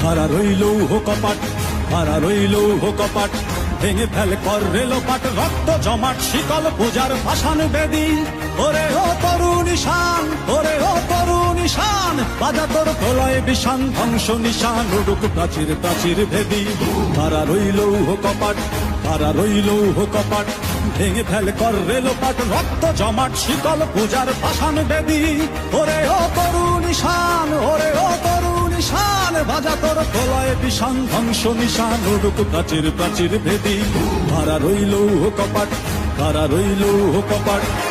খারা রইল হো কপাট খারা রইল হো কপাট, ভেঙে ফেল কর রেল পাট রক্ত জমাট শীতল পূজার ভাসান বেদি। ওরে ও তরু নিশান ওরে ও তরু নিশান বাজা তোর প্রলয় বিষান, ধ্বংস নিশান, উড়ুক প্রাচীর প্রাচীর ভেদি। খারা রইল হো কপাট খারা রইল হো কপাট, ভেঙে ফেল কর রেল পাট রক্ত জমাট শীতল পূজার ভাসান বেদি। ওরে ও তরু নিশান ওরে ও তোর প্রলয় বিষান ধ্বংস নিশান উড়ুক প্রাচীর প্রাচীর ভেদি। কারা রইল কপাট কারা রইল কপাট।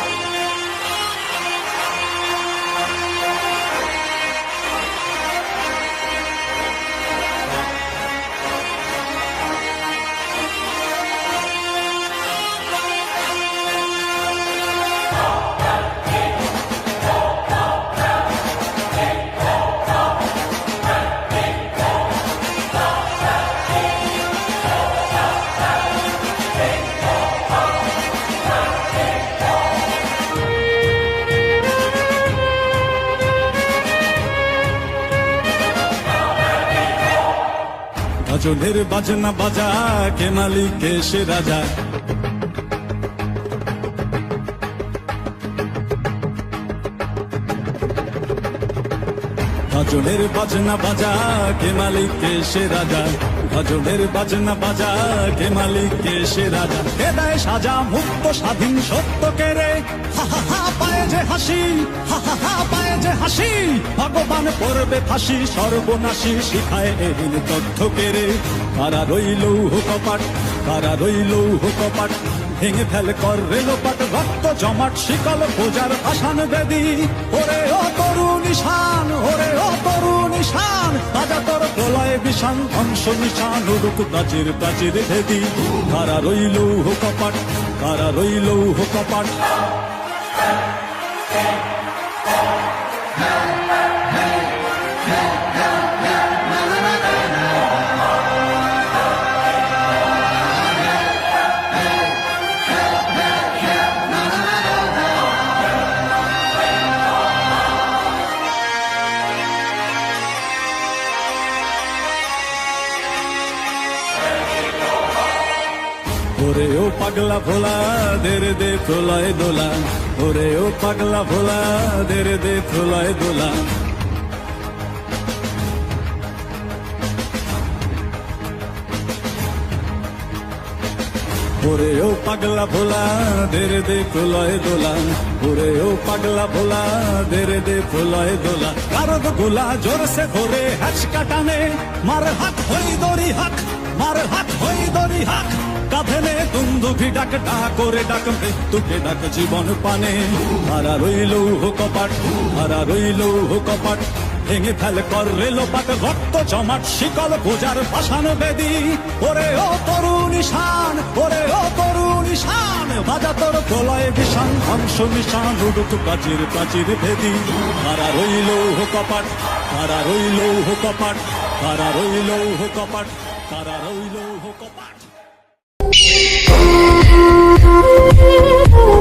গজলের বাজনা বাজা কে মালিক কে সে রাজা। গজলের বাজনা বাজা, কে মালিক, কে সে রাজা? গজলের বাজনা বাজা, কে মালিক, কে সে রাজা? কে দেয় সাজা মুক্ত স্বাধীন সত্য হা হা পায়ে যে হাসি পায়ে যে হাসি। ভগবান পড়বে ফাঁসি, সর্বনাশী শিখায় এদিন তথ্য কেড়ে কারা রইল কপাট কারা রইল কপাট ভেঙে ফেল কর রেলোপাট, রক্ত জমাট, শিকল পূজার আসান বেদি। ওরে, ও বিষান ধ্বংস নিশান রূপ প্রাচীর প্রাচীর ভেদি কারা রইল কপাট কারা রইল কপাট? ওরে ও পাগলা ভোলা দেরে দে প্রলয় দোলা। ওরে ও পাগলা ভোলা দেরে দে প্রলয় দোলা। ওরে ও পাগলা ভোলা দেরে দে প্রলয় দোলা। ওরে ও পাগলা ভোলা দেরে দে প্রলয় দোলা। কারদ গোলা জোরসে ধরে হ্যাচ কাটানে মার হাত হই দড়ি হাক, মার হাত হই কাঁধে নে দুন্দুভি ডাক ডাক করে ডাক, মৃত্যুকে ডাক জীবন পানে। হারা রইল কপাট হারা রইল কপাট। ভেঙে ফেল কর রেলোপাট রক্ত জমাট, শিকল পূজার পাষাণ বেদি। ওরে ও তরু নিশান ওরে ও তরু নিশান বাজা তোর প্রলয় বিষান ধ্বংস নিশান, উডুক প্রাচীর প্রাচীর ভেদি হারা রইল হো কপাট হারা রইল হো কপাট হারা রইল হো কপাট হারা রইল হো কপাট। Oh,